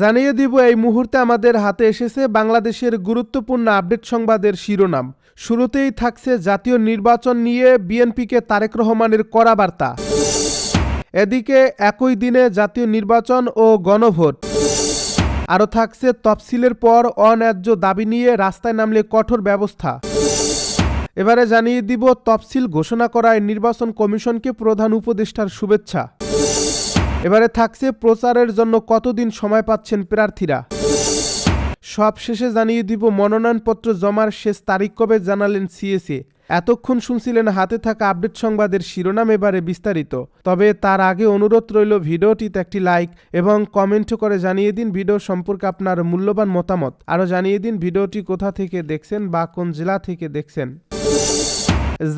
জানিয়ে দিব, এই মুহূর্তে আমাদের হাতে এসেছে বাংলাদেশের গুরুত্বপূর্ণ আপডেট সংবাদের শিরোনাম। শুরুতেই থাকছে জাতীয় নির্বাচন নিয়ে বিএনপিকে তারেক রহমানের কড়া বার্তা এদিকে একই দিনে জাতীয় নির্বাচন ও গণভোট। আরও থাকছে তফসিলের পর অন্যায্য দাবি নিয়ে রাস্তায় নামলে কঠোর ব্যবস্থা। এবারে জানিয়ে দিব, তফসিল ঘোষণা করায় নির্বাচন কমিশনকে প্রধান উপদেষ্টার শুভেচ্ছা। এবারে থাকছে প্রচারের জন্য কতদিন সময় পাচ্ছেন প্রার্থীরা? সব শেষে জানিয়ে দিব, মনোনয়নপত্র জমার শেষ তারিখ কবে জানালেন সিএসএ। এতক্ষণ শুনছিলেন হাতে থাকা আপডেট সংবাদের শিরোনাম এবারে বিস্তারিত। তবে তার আগে অনুরোধ রইল ভিডিওটিতে একটি লাইক এবং কমেন্ট করে জানিয়ে দিন ভিডিও সম্পর্কে আপনার মূল্যবান মতামত। আরও জানিয়ে দিন ভিডিওটি কোথা থেকে দেখছেন বা কোন জেলা থেকে দেখছেন।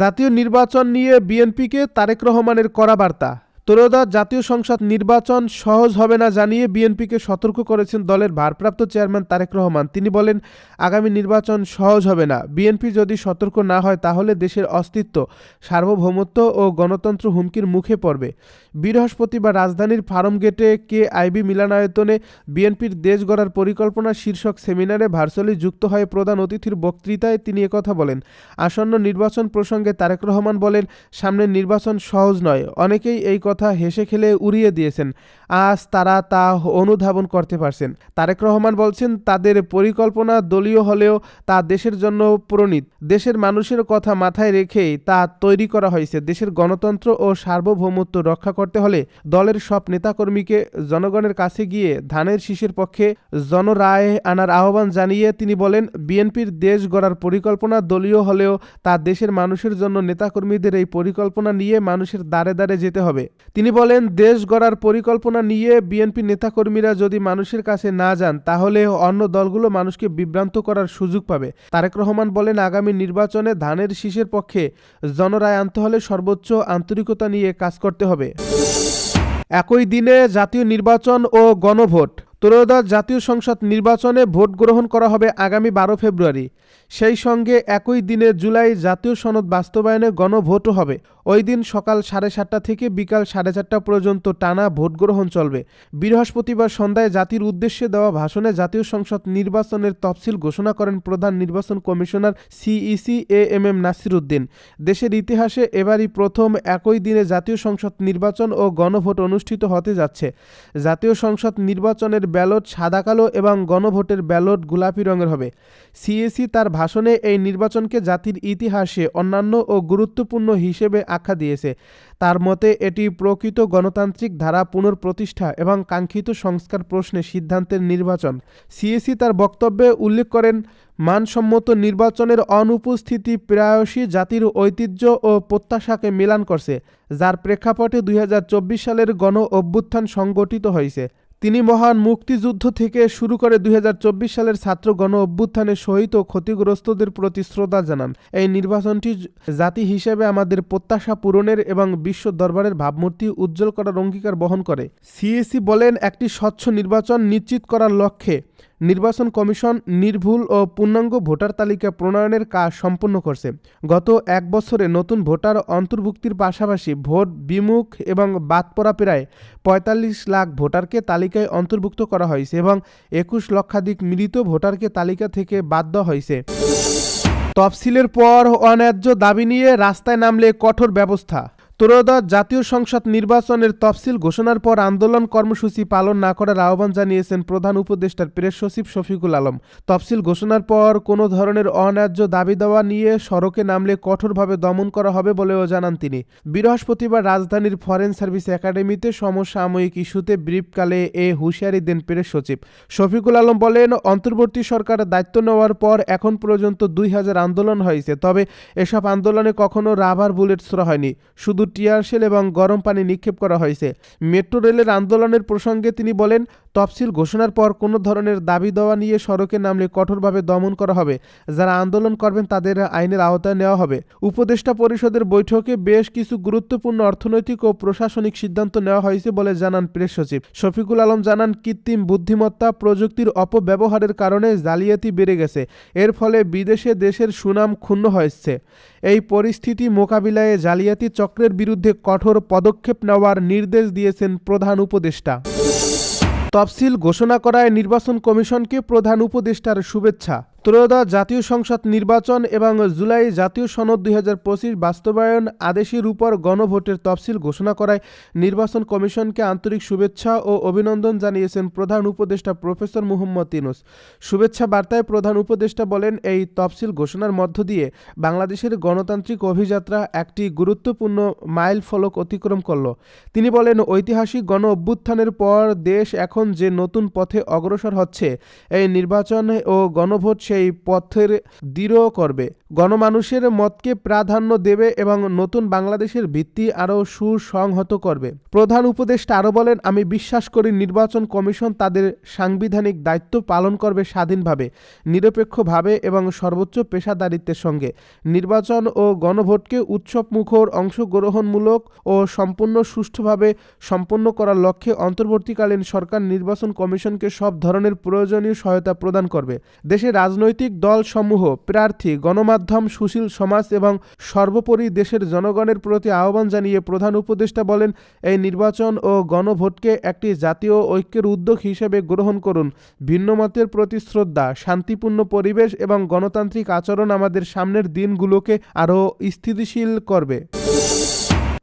জাতীয় নির্বাচন নিয়ে বিএনপিকে তারেক রহমানের কড়া বার্তা। ত্রয়োদশ জাতীয় সংসদ নির্বাচন সহজ হবে না জানিয়ে বিএনপিকে সতর্ক করেছেন দলের ভারপ্রাপ্ত চেয়ারম্যান তারেক রহমান। তিনি বলেন, আগামী নির্বাচন সহজ হবে না। বিএনপি যদি সতর্ক না হয়, তাহলে দেশের অস্তিত্ব, সার্বভৌমত্ব ও গণতন্ত্র হুমকির মুখে পড়বে। বৃহস্পতিবার রাজধানীর ফার্ম গেটে কে আইবি মিলানায়তনে বিএনপির দেশ গড়ার পরিকল্পনা শীর্ষক সেমিনারে ভার্চুয়ালি যুক্ত হয়ে প্রধান অতিথির বক্তৃতায় তিনি একথা বলেন। আসন্ন নির্বাচন প্রসঙ্গে তারেক রহমান বলেন, সামনের নির্বাচন সহজ নয়। অনেকেই এই কথা হেসে খেলে উড়িয়ে দিয়েছেন। আজ তারা তা অনুধাবন করতে পারছেন। তারেক রহমান বলছেন, তাদের পরিকল্পনা দলীয় হলেও তা দেশের জন্য প্রণীত। দেশের মানুষের কথা মাথায় রেখেই তা তৈরি করা হয়েছে। দেশের গণতন্ত্র ও সার্বভৌমত্ব রক্ষা করতে হলে দলের সব নেতাকর্মীকে জনগণের কাছে গিয়ে ধানের শীষের পক্ষে জনরায় আনার আহ্বান জানিয়ে তিনি বলেন, বিএনপির দেশ গড়ার পরিকল্পনা দলীয় হলেও তা দেশের মানুষের জন্য নেতাকর্মীদের এই পরিকল্পনা নিয়ে মানুষের দ্বারে দ্বারে যেতে হবে। তিনি বলেন, দেশ গড়ার পরিকল্পনা নিয়ে বিএনপি নেতাকর্মীরা যদি মানুষের কাছে না যান, তাহলে অন্য দলগুলো মানুষকে বিভ্রান্ত করার সুযোগ পাবে। তারেক রহমান বলেন, আগামী নির্বাচনে ধানের শীষের পক্ষে জনরায় আনতে হলে সর্বোচ্চ আন্তরিকতা নিয়ে কাজ করতে হবে। একই দিনে জাতীয় নির্বাচন ও গণভোট। ত্রয়োদশ জাতীয় সংসদ নির্বাচনে ভোট গ্রহণ করা হবে আগামী বারো ফেব্রুয়ারি। সেই সঙ্গে একই দিনে জুলাই জাতীয় সনদ বাস্তবায়নে গণভোটও হবে। ওই দিন সকাল সাড়ে সাতটা থেকে বিকাল সাড়ে চারটা পর্যন্ত টানা ভোট গ্রহণ চলবে। বৃহস্পতিবার সন্ধ্যায় জাতির উদ্দেশ্যে দেওয়া ভাষণে জাতীয় সংসদ নির্বাচনের তফসিল ঘোষণা করেন প্রধান নির্বাচন commissioner CEC A M M Nasir Uddin. দেশের ইতিহাসে এবারই প্রথম একই দিনে জাতীয় সংসদ নির্বাচন ও গণভোট অনুষ্ঠিত হতে যাচ্ছে। জাতীয় সংসদ নির্বাচনের ব্যালট সাদা, কালো এবং গণভোটের ব্যালট গোলাপি রঙের হবে। সিএসি তার ভাষণে এই নির্বাচনকে জাতির ইতিহাসে অন্যান্য ও গুরুত্বপূর্ণ হিসেবে আখ্যা দিয়েছে। তার মতে, এটি প্রকৃত গণতান্ত্রিক ধারা পুনঃপ্রতিষ্ঠা এবং কাঙ্ক্ষিত সংস্কার প্রশ্নে সিদ্ধান্তের নির্বাচন। সিএসি তার বক্তব্যে উল্লেখ করেন, মানসম্মত নির্বাচনের অনুপস্থিতি প্রায়শই জাতির ঐতিহ্য ও প্রত্যাশাকে মিলান করছে, যার প্রেক্ষাপটে দুই হাজার চব্বিশ সালের গণ অভ্যুত্থান সংগঠিত হয়েছে। তিনি মহান মুক্তিযুদ্ধ থেকে শুরু করে দুই হাজার চব্বিশ সালের ছাত্র গণ অভ্যুত্থানে শহীদ ও ক্ষতিগ্রস্তদের প্রতি শ্রদ্ধা জানান। এই নির্বাচনটি জাতি হিসেবে আমাদের প্রত্যাশা পূরণের এবং বিশ্ব দরবারের ভাবমূর্তি উজ্জ্বল করার অঙ্গীকার বহন করে। সিএসি বলেন, একটি স্বচ্ছ নির্বাচন নিশ্চিত করার লক্ষ্যে নির্বাচন কমিশন নির্ভুল ও পূর্ণাঙ্গ ভোটার তালিকা প্রণয়নের কাজ সম্পন্ন করছে। গত এক বছরে নতুন ভোটার অন্তর্ভুক্তির পাশাপাশি ভোট বিমুখ এবং বাদ পড়া প্রায় পঁয়তাল্লিশ লাখ ভোটারকে তালিকায় অন্তর্ভুক্ত করা হয়েছে এবং একুশ লক্ষাধিক মিলিত ভোটারকে তালিকা থেকে বাদ দেওয়া হয়েছে। তফসিলের পর অন্যায্য দাবি নিয়ে রাস্তায় নামলে কঠোর ব্যবস্থা। ত্রয়োদশ জাতীয় সংসদ নির্বাচনের তফসিল ঘোষণার পর আন্দোলন কর্মসূচি পালন না করার আহ্বান জানিয়েছেন প্রধান উপদেষ্টার প্রেস সচিব শফিকুল আলম। তফসিল ঘোষণার পর কোনো ধরনের অন্যায্য দাবি দেওয়া নিয়ে সড়কে নামলে কঠোরভাবে দমন করা হবে বলেও জানান তিনি। বৃহস্পতিবার রাজধানীর ফরেন সার্ভিস একাডেমিতে সমসাময়িক ইস্যুতে ব্রিফকালে এ হুঁশিয়ারি দেন প্রেস সচিব। শফিকুল আলম বলেন, অন্তর্বর্তী সরকার দায়িত্ব নেওয়ার পর এখন পর্যন্ত দুই হাজার আন্দোলন হয়েছে, তবে এসব আন্দোলনে কখনো রাবার বুলেট ছোড়া হয়নি। শুধু টিয়ারশেল এবং গরম পানি নিক্ষেপ করা হয়েছে। মেট্রো রেলের আন্দোলনের প্রসঙ্গে তিনি বলেন তফসিল ঘোষণার পর কোনো ধরনের দাবি দেওয়া নিয়ে সড়কে নামলে কঠোরভাবে দমন করা হবে, যারা আন্দোলন করবেন তাদের আইনের আওতায় নেওয়া হবে। উপদেষ্টা পরিষদের বৈঠকে বেশ কিছু গুরুত্বপূর্ণ অর্থনৈতিক ও প্রশাসনিক সিদ্ধান্ত নেওয়া হয়েছে বলে জানান প্রেস সচিব। শফিকুল আলম জানান, কৃত্রিম বুদ্ধিমত্তা প্রযুক্তির অপব্যবহারের কারণে জালিয়াতি বেড়ে গেছে, এর ফলে বিদেশে দেশের সুনাম ক্ষুণ্ণ হয়েছে। এই পরিস্থিতি মোকাবিলায় জালিয়াতি চক্রের বিরুদ্ধে কঠোর পদক্ষেপ নেওয়ার নির্দেশ দিয়েছেন প্রধান উপদেষ্টা। তফসিল ঘোষণা করায় নির্বাচন কমিশনকে প্রধান উপদেষ্টার শুভেচ্ছা। ত্রয়োদশ জাতীয় সংসদ নির্বাচন এবং জুলাই জাতীয় সনদ দুই হাজার পঁচিশ বাস্তবায়ন আদেশের উপর গণভোটের তফসিল ঘোষণা করায় নির্বাচন কমিশনকে আন্তরিক শুভেচ্ছা ও অভিনন্দন জানিয়েছেন প্রধান উপদেষ্টা প্রফেসর মুহম্মদ ইনুস। শুভেচ্ছা বার্তায় প্রধান উপদেষ্টা বলেন, এই তফসিল ঘোষণার মধ্য দিয়ে বাংলাদেশের গণতান্ত্রিক অভিযাত্রা একটি গুরুত্বপূর্ণ মাইল ফলক অতিক্রম করল। তিনি বলেন, ঐতিহাসিক গণ অভ্যুত্থানের পর দেশ এখন যে নতুন পথে অগ্রসর হচ্ছে, এই নির্বাচন ও গণভোট সেই পথের দৃঢ় করবে। গণমানুষের মতকে প্রাধান্য দেবে এবং নতুন বাংলাদেশের ভিত্তি আরও সুসংহত করবে। প্রধান উপদেষ্টা আরও বলেন, আমি বিশ্বাস করি নির্বাচন কমিশন তাদের সাংবিধানিক দায়িত্ব পালন করবে স্বাধীনভাবে, নিরপেক্ষভাবে এবং সর্বোচ্চ পেশাদারিত্বের সঙ্গে। নির্বাচন ও গণভোটকে উৎসবমুখর, অংশগ্রহণমূলক ও সম্পূর্ণ সুষ্ঠুভাবে সম্পন্ন করার লক্ষ্যে অন্তর্বর্তীকালীন সরকার নির্বাচন কমিশনকে সব ধরনের প্রয়োজনীয় সহায়তা প্রদান করবে। দেশের রাজনৈতিক দলসমূহ, প্রার্থী, গণমাধ্যম, সুশীল সমাজ এবং সর্বোপরি দেশের জনগণের প্রতি আহ্বান জানিয়ে প্রধান উপদেষ্টা বলেন, এই নির্বাচন ও গণভোটকে একটি জাতীয় ঐক্যের উদ্যোগ হিসেবে গ্রহণ করুন। ভিন্নমতের প্রতি শ্রদ্ধা, শান্তিপূর্ণ পরিবেশ এবং গণতান্ত্রিক আচরণ আমাদের সামনের দিনগুলোকে আরও স্থিতিশীল করবে।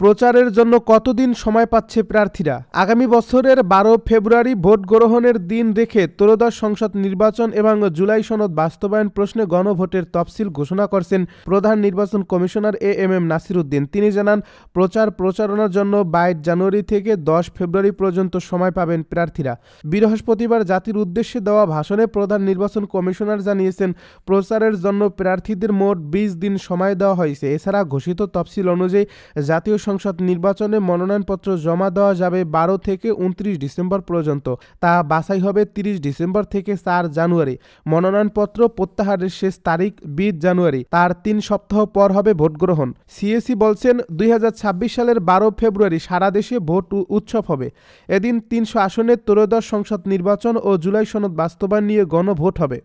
প্রচারের জন্য কতদিন সময় পাচ্ছে প্রার্থীরা? আগামী বছরের বারো ফেব্রুয়ারি ভোট গ্রহণের দিন রেখে ত্রয়োদশ সংসদ নির্বাচন এবং জুলাই সনদ বাস্তবায়ন প্রশ্নে গণভোটের তফসিল ঘোষণা করছেন প্রধান নির্বাচন commissioner A M M Nasir Uddin তিনি জানান, প্রচার প্রচারণার জন্য বাইশ জানুয়ারি থেকে দশ ফেব্রুয়ারি পর্যন্ত সময় পাবেন প্রার্থীরা। বৃহস্পতিবার জাতির উদ্দেশ্যে দেওয়া ভাষণে প্রধান নির্বাচন কমিশনার জানিয়েছেন, প্রচারের জন্য প্রার্থীদের মোট বিশ দিন সময় দেওয়া হয়েছে। এছাড়া ঘোষিত তফসিল অনুযায়ী জাতীয় সংসদ নির্বাচনে মনোনয়নপত্র জমা দেওয়া যাবে বারো থেকে উনত্রিশ ডিসেম্বর পর্যন্ত। তা বাছাই হবে তিরিশ ডিসেম্বর থেকে চার জানুয়ারি। মনোনয়নপত্র প্রত্যাহারের শেষ তারিখ বিশ জানুয়ারি। তার তিন সপ্তাহ পর হবে ভোট গ্রহণ সিএসি বলছেন, দুই হাজার ছাব্বিশ সালের বারো ফেব্রুয়ারি সারা দেশে ভোট উৎসব হবে। এদিন তিনশো আসনের ত্রয়োদশ সংসদ নির্বাচন ও জুলাই সনদ বাস্তবায়ন নিয়ে গণভোট হবে।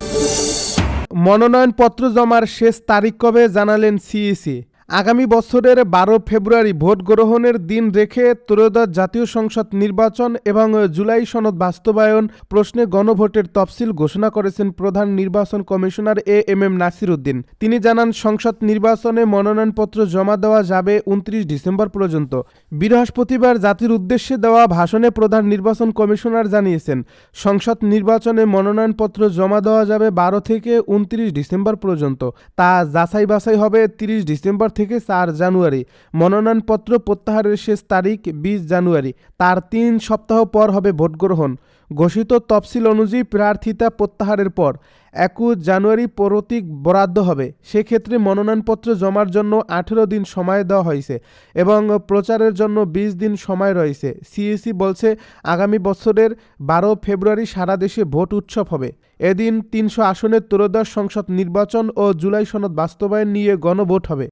মনোনয়নপত্র জমার শেষ তারিখ কবে জানালেন সিইসি আগামী বছরের বারো ফেব্রুয়ারি ভোট গ্রহণের দিন রেখে ত্রয়োদশ জাতীয় সংসদ নির্বাচন এবং জুলাই সনদ বাস্তবায়ন প্রশ্নে গণভোটের তফসিল ঘোষণা করেছেন প্রধান নির্বাচন commissioner A M M Nasir Uddin তিনি জানান, সংসদ নির্বাচনে মনোনয়নপত্র জমা দেওয়া যাবে উনত্রিশ ডিসেম্বর পর্যন্ত। বৃহস্পতিবার জাতির উদ্দেশ্যে দেওয়া ভাষণে প্রধান নির্বাচন কমিশনার জানিয়েছেন, সংসদ নির্বাচনে মনোনয়নপত্র জমা দেওয়া যাবে বারো থেকে উনত্রিশ ডিসেম্বর পর্যন্ত। তা যাচাই বাছাই হবে তিরিশ ডিসেম্বর থেকে চার জানুয়ারি। মনোনয়নপত্র প্রত্যাহারের শেষ তারিখ বিশ জানুয়ারি। তার তিন সপ্তাহ পর হবে ভোট গ্রহণ ঘোষিত তফসিল অনুযায়ী প্রার্থিতা প্রত্যাহারের পর একুশ জানুয়ারি প্রতীক বরাদ্দ হবে। সেক্ষেত্রে মনোনয়নপত্র জমার জন্য আঠেরো দিন সময় দেওয়া হয়েছে এবং প্রচারের জন্য বিশ দিন সময় রয়েছে। সিইসি বলছে, আগামী বছরের বারো ফেব্রুয়ারি সারা দেশে ভোট উৎসব হবে। এদিন তিনশো আসনের ত্রয়োদশ সংসদ নির্বাচন ও জুলাই সনদ বাস্তবায়ন নিয়ে গণভোট হবে।